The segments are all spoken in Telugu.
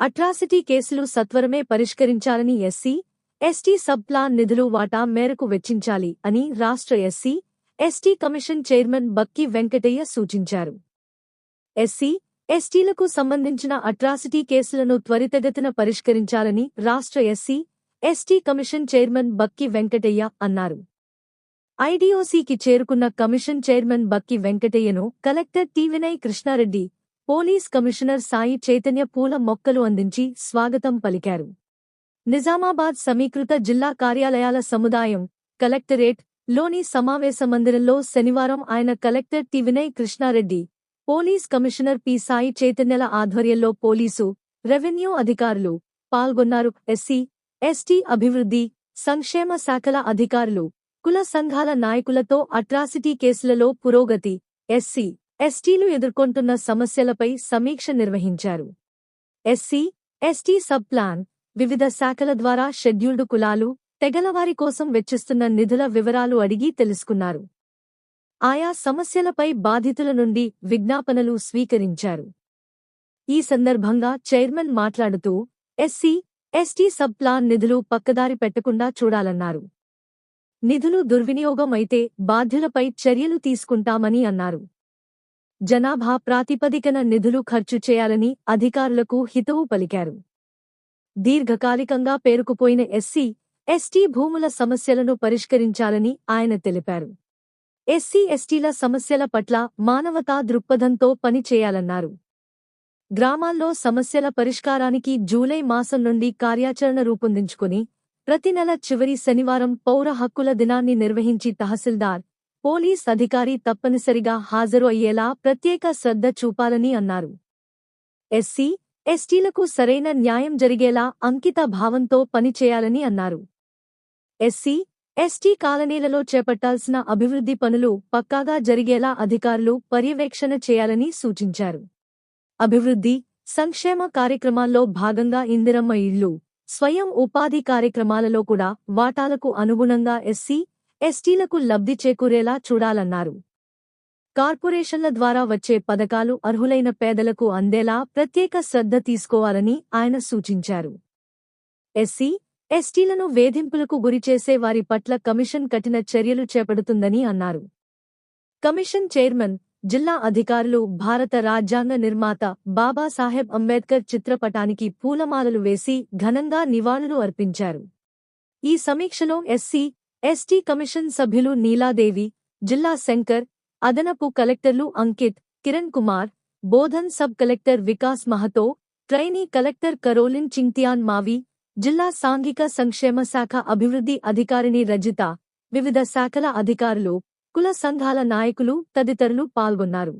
అట్రాసిటీ కేసులు సత్వరమే పరిష్కరించాలని ఎస్సీ ఎస్టీ సబ్ ప్లాన్ నిధులు వాటా మేరకు వెచ్చించాలి అని రాష్ట్ర SC ST commission chairman Bakki Venkatayya సూచించారు. ఎస్సీ ఎస్టీలకు సంబంధించిన అట్రాసిటీ కేసులను త్వరితగతిన పరిష్కరించాలని రాష్ట్ర SC ST commission chairman Bakki Venkatayya అన్నారు. ఐడీఓసీకి చేరుకున్న commission chairman Bakki వెంకటయ్యను collector T. Vinay Krishna Reddy police commissioner Sai Chaitanya పూల మొక్కలు అందించి స్వాగతం పలికారు. నిజామాబాద్ సమీకృత జిల్లా కార్యాలయాల సముదాయం కలెక్టరేట్లోని సమావేశ మందిరంలో శనివారం ఆయన collector T. Vinay Krishna Reddy police commissioner P. Sai చైతన్యల ఆధ్వర్యంలో పోలీసు రెవెన్యూ అధికారులు పాల్గొన్నారు. ఎస్సీ ఎస్టీ అభివృద్ధి సంక్షేమ శాఖల అధికారులు కుల సంఘాల నాయకులతో అట్రాసిటీ కేసులలో పురోగతి ఎస్సీ ఎస్టీలు ఎదుర్కొంటున్న సమస్యలపై సమీక్ష నిర్వహించారు. ఎస్సీ ఎస్టీ సబ్ ప్లాన్ వివిధ శాఖల ద్వారా షెడ్యూల్డ్ కులాలు తెగలవారి కోసం వెచ్చిస్తున్న నిధుల వివరాలు అడిగి తెలుసుకున్నారు. ఆయా సమస్యలపై బాధితుల నుండి విజ్ఞాపనలు స్వీకరించారు. ఈ సందర్భంగా చైర్మన్ మాట్లాడుతూ ఎస్సీ ఎస్టీ సబ్ ప్లాన్ నిధులు పక్కదారి పెట్టకుండా చూడాలన్నారు. నిధులు దుర్వినియోగం అయితే బాధ్యులపై చర్యలు తీసుకుంటామని అన్నారు. జనాభా ప్రాతిపదికన నిధులు ఖర్చు చేయాలని అధికారులకు హితవు పలికారు. దీర్ఘకాలికంగా పేరుకుపోయిన ఎస్సీ ఎస్టీ భూముల సమస్యలను పరిష్కరించాలని ఆయన తెలిపారు. ఎస్సీ ఎస్టీల సమస్యల పట్ల మానవతా దృక్పథంతో పనిచేయాలన్నారు గ్రామాల్లో సమస్యల పరిష్కారానికి జూలై మాసం నుండి కార్యాచరణ రూపొందించుకుని ప్రతి నెల చివరి శనివారం పౌర హక్కుల దినాన్ని నిర్వహించి తహసీల్దార్ పోలీస్ అధికారి తప్పనిసరిగా హాజరు అయ్యేలా ప్రత్యేక శ్రద్ధ చూపాలని అన్నారు. ఎస్సీ ఎస్టీలకు సరైన న్యాయం జరిగేలా అంకిత భావంతో పనిచేయాలని అన్నారు. ఎస్సీ ఎస్టీ కాలనీలలో చేపట్టాల్సిన అభివృద్ధి పనులు పక్కాగా జరిగేలా అధికారులు పర్యవేక్షణ చేయాలని సూచించారు. అభివృద్ధి సంక్షేమ కార్యక్రమాల్లో భాగంగా ఇందిరమ్మ ఇళ్ళు స్వయం ఉపాధి కార్యక్రమాలలో కూడా వాటాలకు అనుగుణంగా ఎస్సీ ఎస్టీలకు లబ్ధి చేకూరేలా చూడాలన్నారు. కార్పొరేషన్ల ద్వారా వచ్చే పథకాలు అర్హులైన పేదలకు అందేలా ప్రత్యేక శ్రద్ధ తీసుకోవాలని ఆయన సూచించారు. ఎస్సీ ఎస్టీలను వేధింపులకు గురిచేసే వారి పట్ల కమిషన్ కఠిన చర్యలు చేపడుతుందని అన్నారు. కమిషన్ చైర్మన్ జిల్లా అధికారులు భారత రాజ్యాంగ నిర్మాత బాబాసాహెబ్ అంబేద్కర్ చిత్రపటానికి పూలమాలలు వేసి ఘనంగా నివాళులు అర్పించారు. ఈ సమీక్షలో ఎస్సీ ఎస్టీ కమిషన్ సభ్యులు నీలాదేవి జిల్లా శంకర్ అదనపు కలెక్టర్లు Ankit Kiran Kumar Bodhan sub collector Vikas Mahato trainee collector Karolin Chingtianmawi జిల్లా సాంఘిక సంక్షేమ శాఖ అభివృద్ధి అధికారిణి రజిత వివిధ శాఖల అధికారులు కుల సంఘాల నాయకులు తదితరులు పాల్గొన్నారు.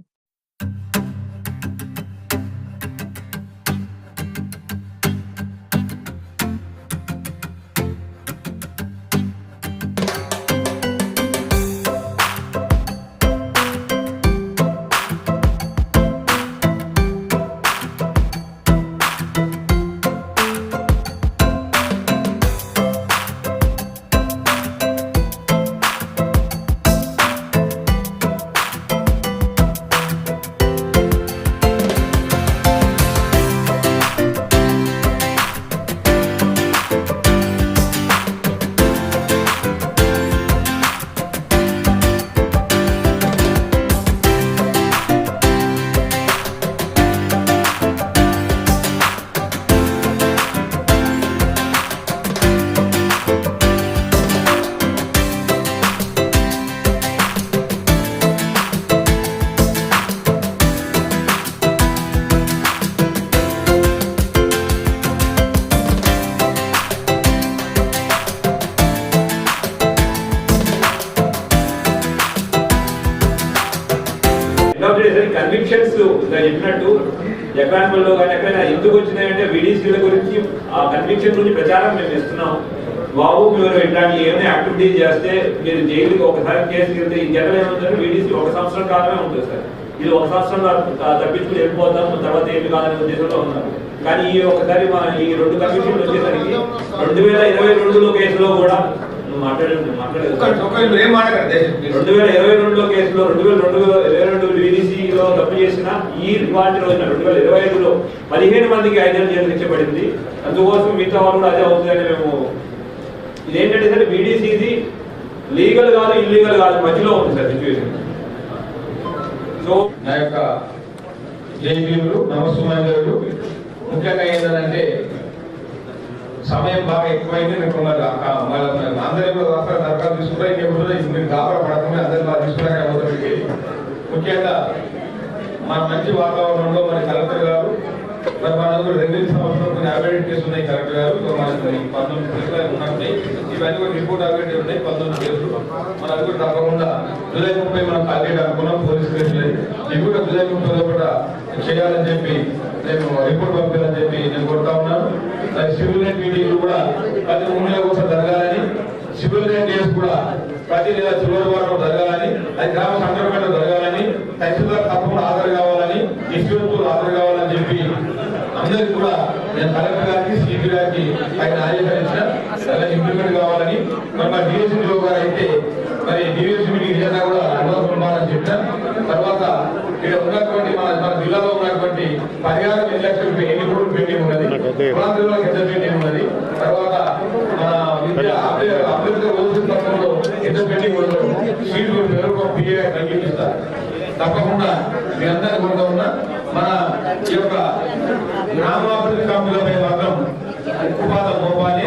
కన్విక్షన్స్ చెప్పినట్టు ఎకానమీలో కానీ ఎక్కడైనా ఎందుకు వచ్చినాయంటే విడిసీల గురించి ఆ కన్విక్షన్ గురించి ప్రచారం మేము ఇస్తున్నాం బాబు మీరు ఇట్లాంటి ఏమైనా యాక్టివిటీస్ చేస్తే మీరు జైలుకి ఒకసారి కేసు వెళ్తే ఈ జనం ఏముందంటే విడిసి ఒక సంవత్సరం కాలమే ఉంటుంది సార్. ఇది ఒక సంవత్సరం తప్పించుకుని వెళ్ళిపోతాం తర్వాత ఏమి కాదనే ఉద్దేశంలో ఉన్నారు. కానీ ఈ ఒకసారి మా ఈ రెండు కమిషన్లు వచ్చేసరికి రెండు వేల ఇరవై రెండులో కేసులో కూడా రెండు వేల ఇరవై రెండులో కేసులో రెండు వేల రెండు వేల ఇరవై రెండు విడిసిలో తప్పు చేసిన ఈ రివార్డ్ రోజున రెండు వేల ఇరవై ఐదులో పదిహేను మందికి ఐదేళ్ళు జైలు శిక్ష అందుకోసం మిగతా వాళ్ళు కూడా అదే అవుతుందని మేము ఇదేంటంటే సార్ బీడీసీది లీగల్ కాదు ఇల్లీగల్ కాదు మధ్యలో ఉంది సార్ సిచ్యువేషన్ సో నా యొక్క జైవీరులు నమస్సుమాంజలు ముఖ్యంగా ఏంటంటే సమయం బాగా ఎక్కువైంది మీకు మరి అందరి కూడా వస్త్ర దరఖాస్తు తీసుకుంటే ఇంకెప్పుడు మీరు గాబరా పడకుండా అందరి బాగా తీసుకున్నాక అవుతుంది ముఖ్యంగా మన మంచి వాతావరణంలో మరి కలెక్టర్ గారు మరి మన రెవెన్యూ సంవత్సరం కొన్ని అప్డేట్ కేసు ఉన్నాయి కలెక్టర్ గారు సో మనకి పంతొమ్మిది కేసులు ఉన్నాయి ఇవన్నీ కూడా రిపోర్ట్ అప్డేట్ ఉన్నాయి పంతొమ్మిది కేసులు మన అది కూడా తప్పకుండా జూలై ముప్పై మనం టార్గెట్ అనుకున్నాం పోలీస్ కేసులు ఇవి కూడా జూలై ముప్పై కూడా చేయాలని చెప్పి నేను రిపోర్ట్ పంపించాలని చెప్పి నేను కోరుతా ఉన్నాను. మరి సివిల్ లైన్ మీటింగ్లు కూడా ప్రతి మూడు నెలల కోసం జరగాలని సివిల్ లైన్ డేస్ కూడా ప్రతి నెల చివరి వారం జరగాలని అది గ్రామ సందర్భంలో జరగాలని తహసీల్దార్ తప్పకుండా హాజరు కావాలని ఇన్స్టిట్యూట్ హాజరు కావాలని చెప్పి అందరికి కూడా నేను కలెక్టర్ గారికి సిపి గారికి ఆయన ఆదేశాలించిన అలా ఇంప్లిమెంట్ కావాలని. మరి మా డిఎస్సీ సీట్లు ఎవరికో పిఏ తగ్గిస్తారు తప్పకుండా మీరందరూ కూడా ఉన్నా మన ఈ యొక్క గ్రామాభివృద్ధి కంపెనీలపై మాత్రం ఉక్కుపాదం మోపాలి